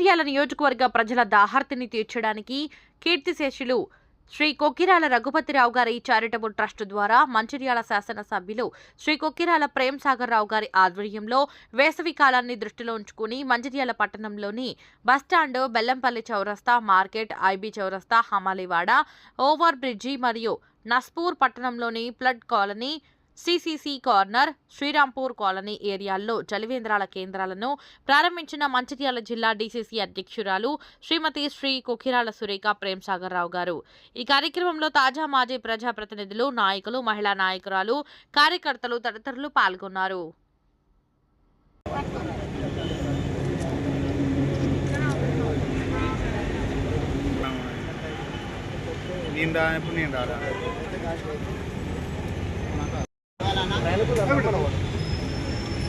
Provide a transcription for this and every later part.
మంచిర్యాల నియోజకవర్గ ప్రజల దాహార్తిని తీర్చడానికి కీర్తిశేషులు శ్రీ కొక్కిరాల రఘుపతిరావు గారి చారిటబుల్ ట్రస్ట్ ద్వారా మంచిర్యాల శాసనసభ్యులు శ్రీ కొక్కిరాల ప్రేమ్ సాగర్ రావు గారి ఆధ్వర్యంలో వేసవి కాలాన్ని దృష్టిలో ఉంచుకుని మంచిర్యాల పట్టణంలోని బస్టాండ్ బెల్లంపల్లి చౌరస్తా మార్కెట్ ఐబీ చౌరస్తా హమాలివాడ ఓవర్ బ్రిడ్జి మరియు నస్పూర్ పట్టణంలోని flood colony CCC corner Srirampur colony ఏరియాల్లో చలివేంద్రాల కేంద్రాలను ప్రారంభించిన మంచిర్యాల జిల్లా డీసీసీ అధ్యక్షురాలు శ్రీమతి శ్రీ కుకిరాల సురేఖ ప్రేమ్ సాగర్ రావు గారు. ఈ కార్యక్రమంలో తాజా మాజీ ప్రజాప్రతినిధులు నాయకులు మహిళా నాయకురాలు కార్యకర్తలు తదితరులు పాల్గొన్నారు. నేను రానప్పుడు నేను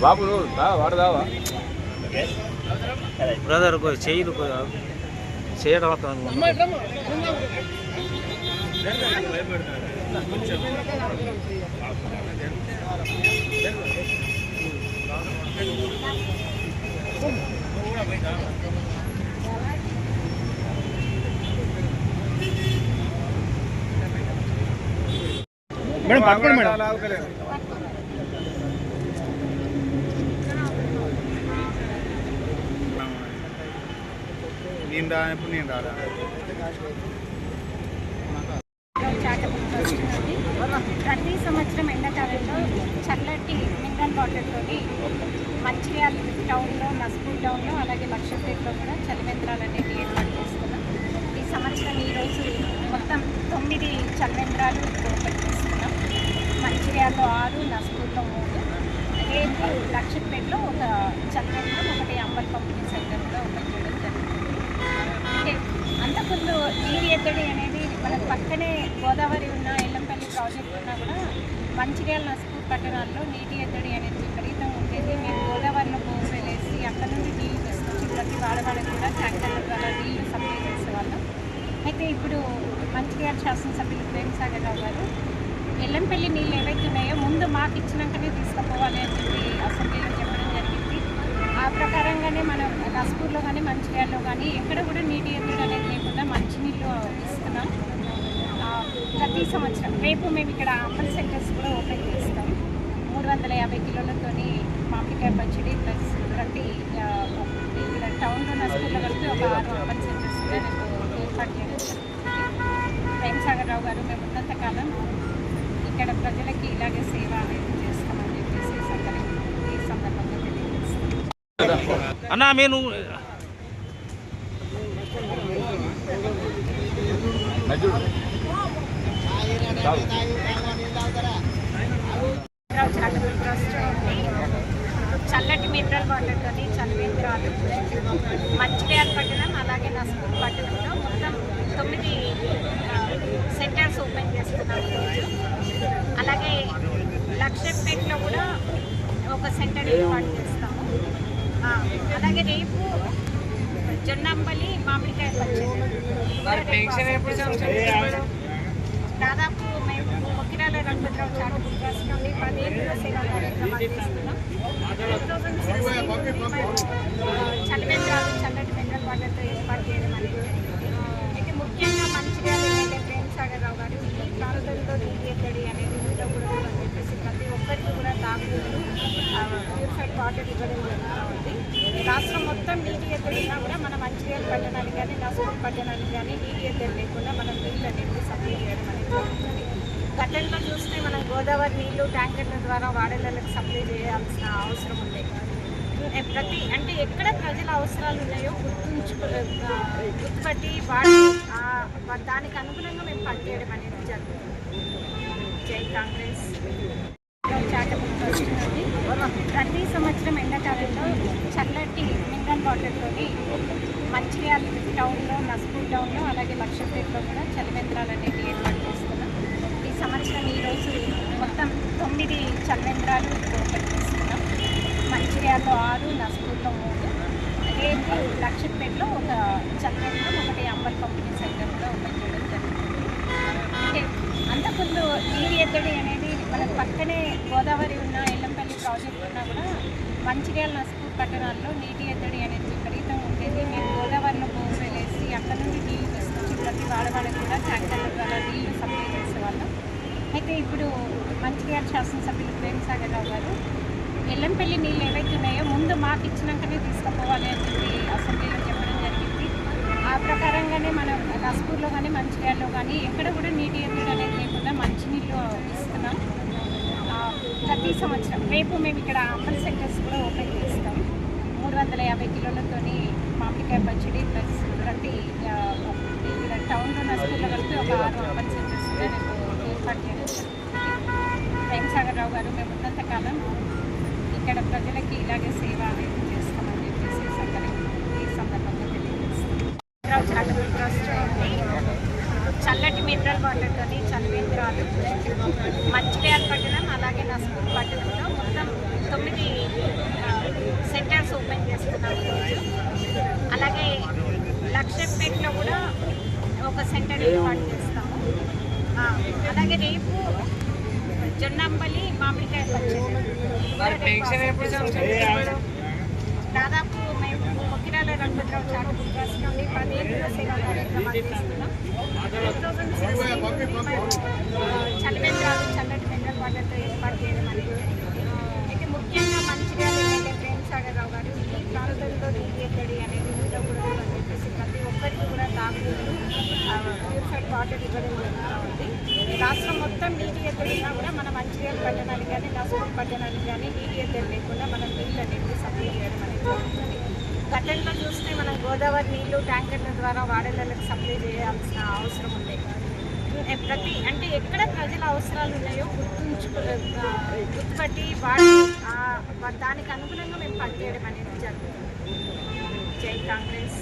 బాబు వాడదావా బ్రదర్ చెయ్యి చేయడం అవుతాను మేడం పక్కన మేడం. నేను రానప్పుడు నేను రారా ప్రతి సంవత్సరం ఎండాకాలంలో చల్లటి మినరల్ వాటర్తోటి మంచిర్యాల టౌన్లో నస్పూర్ టౌన్లో అలాగే లక్షపేటలో కూడా చలివేంద్రాలు అనేవి ఏర్పాటు చేస్తున్నాం. ఈ సంవత్సరం ఈరోజు మొత్తం తొమ్మిది చలివేంద్రాలు ఏర్పాటు చేస్తున్నాం. మంచిర్యాలలో ఆరు నస్పూర్లో మూడు రేపు లక్షపేటలో ఒక చలివేంద్రం ఒకటి అంబల్ పంపిణీ సెంటర్ కూడా ఓపెన్ చేయడం జరుగుతుంది అంటే అంతకుముందు ఒత్తిడి అనేది మన పక్కనే గోదావరి ఉన్న ఎల్లంపల్లి ప్రాజెక్ట్ ఉన్నా కూడా మంచిర్యాల నస్పూర్ పట్టణాల్లో నీటి ఎద్దడి అనేది విపరీతంగా ఉండేది. మేము గోదావరిలో బోర్వెల్ వెళ్ళేసి అక్కడ నుండి నీళ్ళు తీసుకొచ్చి ప్రతి వాడవాళ్ళకి కూడా ట్యాంకర్ల ద్వారా నీళ్ళు సప్లై చేసేవాళ్ళం. అయితే ఇప్పుడు మంచిర్యాల శాసనసభ్యులు ప్రేమ్ సాగర్ రావు గారు ఎల్లంపల్లి నీళ్ళు ఏవైతే ఉన్నాయో ముందు మాకు ఇచ్చినాకనే తీసుకుపోవాలి అని చెప్పి అసెంబ్లీలో చెప్పడం జరిగింది. ఆ ప్రకారంగానే మనం నస్పూర్లో కానీ మంచిర్యాలలో కానీ ఎక్కడ కూడా నీటి ఎత్తుడు అనేది లేకుండా మంచినీళ్ళు ఇస్తున్నాం ఆ, ప్రతి సంవత్సరం. రేపు మేము ఇక్కడ అంబల్ సెంటర్స్ కూడా ఓపెన్ చేస్తాం. మూడు వందల యాభై కిలోలతోని మామిడికాయ పచ్చడి ప్లస్ ప్రతి ఇక్కడ టౌన్లో నస్పూర్లో కలిపి ఒక ఆరు అంబల్ సెంటర్స్ కూడా రేపు ఏర్పాటు చేయడం జరుగుతుంది ప్రేమ్ సాగర్ రావు గారు మేము ఉన్నంతకాలం ఇక్కడ ప్రజలకి ఇలాగే సేవ అనేది చేస్తామని చెప్పేసి ఈ సందర్భంగా ఈ సందర్భంగా తెలియజేస్తాం. అన్నా చారిటబుల్ ట్రస్ట్ ఉంది. చల్లటి మినరల్ వాటర్తోని చలివేంద్రాలు మంచిర్యాల పట్టణం అలాగే నస్పూర్ పట్టణంలో మొత్తం తొమ్మిది సెంటర్స్ ఓపెన్ చేస్తున్నాం అలాగే లక్షపేటలో కూడా ఒక సెంటర్ ఏర్పాటు చేస్తాము. అలాగే రేపు జొన్నంబలి మామిడికాయ పచ్చడి. దాదాపు మొక్కిరాల రంగరావు చారిటబుల్ ట్రస్ట్ నుండి పదిహేను సేవా కార్యక్రమాలు చేస్తున్నాం చల్లటి మినరల్ వాటర్తో ఏర్పాటు చేయడం అనేది అయితే ముఖ్యంగా మంచిగా ఎమ్మెల్యే ప్రేమ్ సాగర్ రావు గారు ఈ ప్రాంతంలో అనేది ఉండకూడదు అని చెప్పేసి ప్రతి ఒక్కరికి కూడా తాగునీరు ప్యూరిఫైడ్ వాటర్ ఇవ్వడం ఉంది రాష్ట్రం మొత్తం నీటి ఎద్దడి కూడా మన మంచిర్యాల పట్టణానికి కానీ నస్పూర్ పట్టణానికి కానీ నీటి ఎద్దడి లేకుండా మనం నీళ్ళు అనేది సప్లై చేయడం అనేది జరుగుతుంది గతంలో చూస్తే మనం గోదావరి నీళ్ళు ట్యాంకర్ల ద్వారా వాడేళ్ళకి సప్లై చేయాల్సిన అవసరం ఉంది. ప్రతి అంటే ఎక్కడ ప్రజల అవసరాలు ఉన్నాయో గుర్తుంచుకు గుర్తుపట్టి వాడి వా- దానికి అనుగుణంగా మేము పనిచేయడం అనేది జరుగుతుంది. జై కాంగ్రెస్. ప్రతి సంవత్సరం ఎండాకాలంలో చల్లటి మినరల్ వాటర్తోని మంచిర్యాల టౌన్లో నస్పూర్ టౌన్లో అలాగే లక్షపేటలో కూడా చలివేంద్రాలు అనేవి ఏర్పాటు చేస్తున్నాం ఈ సంవత్సరం ఈరోజు మొత్తం తొమ్మిది చంద్రేంద్రాలు ఓపెన్ చేస్తున్నాం మంచిర్యాలలో ఆరు నస్పూర్లో మూడు. రేపు లక్షపేటలో ఒక చంద్రేంద్రం ఒకటి అంబల్ పంపిణీ సెంటర్ కూడా ఓపెన్ చేయడం జరుగుతుంది. అంటే అంతకుముందు నీరు ఎద్దడి అనేది మన పక్కనే గోదావరి ఉన్న ఎల్లంపల్లి ప్రాజెక్ట్ ఉన్నా కూడా మంచిర్యాల నస్పూర్ పట్టణాల్లో నీటి ఎద్దడి అనేది విపరీతంగా ఉండేది. మేము గోదావరిలో బూన్ వెళ్ళేసి అక్కడ నుండి నీళ్ళు తీసుకొచ్చి ప్రతి వాడవాళ్ళకి కూడా ట్యాంకర్ల ద్వారా నీళ్ళు సప్లై చేసేవాళ్ళం. అయితే ఇప్పుడు మంచిర్యాల శాసనసభ్యులు ప్రేమ్ సాగర్ రావు గారు ఎల్లంపల్లి నీళ్ళు ఏవైతే ఉన్నాయో ముందు మాకు ఇచ్చినాకనే తీసుకుపోవాలి అని చెప్పి అసెంబ్లీలో చెప్పడం జరిగింది. ఆ ప్రకారంగానే మనం నస్పూర్లో కానీ మంచిర్యాలలో కానీ ఎక్కడ కూడా నీటి ఎత్తుడు అనేది లేకుండా మంచినీళ్ళు ఇస్తున్నాం. ప్రతి సంవత్సరం రేపు మేము ఇక్కడ అంబల్ సెంటర్స్ కూడా ఓపెన్ చేస్తాం. మూడు వందల యాభై కిలోలతోని మామిడికాయ పచ్చడి ప్లస్ ప్రతి ఇక్కడ టౌన్లో నస్పూర్లో కలిపి ఒక ఆరు అంబల్ సెంటర్స్ కూడా రేపు ఏర్పాటు చేయడం జరుగుతుంది ప్రేమ్ సాగర్ రావు గారు మేము ఉన్నంత కాలం ఇక్కడ ప్రజలకి ఇలాగే సేవ అనేది చేస్తామని చెప్పేసి సందర్భం ఈ సందర్భంగా తెలియజేస్తాం చారిటబుల్ ట్రస్ట్ ఉంది చల్లటి మినరల్ వాటర్తోని చలివేంద్రాలు మంచిర్యాల పట్టణం అలాగే నస్పూర్ పట్టణంలో మొత్తం తొమ్మిది సెంటర్స్ ఓపెన్ చేస్తున్నాం ఈరోజు. అలాగే లక్షపేటలో కూడా ఒక సెంటర్ ఏర్పాటు చేస్తాము. ఆ, అలాగే రేపు జొన్నంబలి మామిడికాయ పచ్చడి రంగరావు ట్రస్ట్ నుండి పదిహేను సేవా కార్యక్రమాలు చేస్తున్నాం చలివేంద్రాలు చల్లటి వాటర్తో ఏర్పాటు చేయడం అనేది అయితే ముఖ్యంగా మంచిర్యాల ఎమ్మెల్యే ప్రేమ్ సాగర్ రావు గారు ఈ ప్రాంతంలో నీటి అనేది ఉండకూడదు అని చెప్పేసి ప్రతి ఒక్కరికి కూడా తాగునీరు ప్యూరిఫైడ్ వాటర్ ఇవ్వడం ఉంది రాష్ట్రం మొత్తం నీటి ఎద్దడి కూడా మన మంచిర్యాల పట్టణానికి కానీ నస్పూర్ పట్టణానికి కానీ నీటి ఎద్దడి లేకుండా మనం నీళ్ళు అనేది సప్లై చేయడం అనేది జరుగుతుంది గతంలో చూస్తే మనం గోదావరి నీళ్ళు ట్యాంకర్ల ద్వారా వాడేళ్ళకి సప్లై చేయాల్సిన అవసరం ఉంది. ప్రతి అంటే ఎక్కడ ప్రజల అవసరాలు ఉన్నాయో గుర్తుంచుకో గుర్తుపట్టి వాడి దానికి అనుగుణంగా మేము పనిచేయడం అనేది జరుగుతుంది. జై కాంగ్రెస్.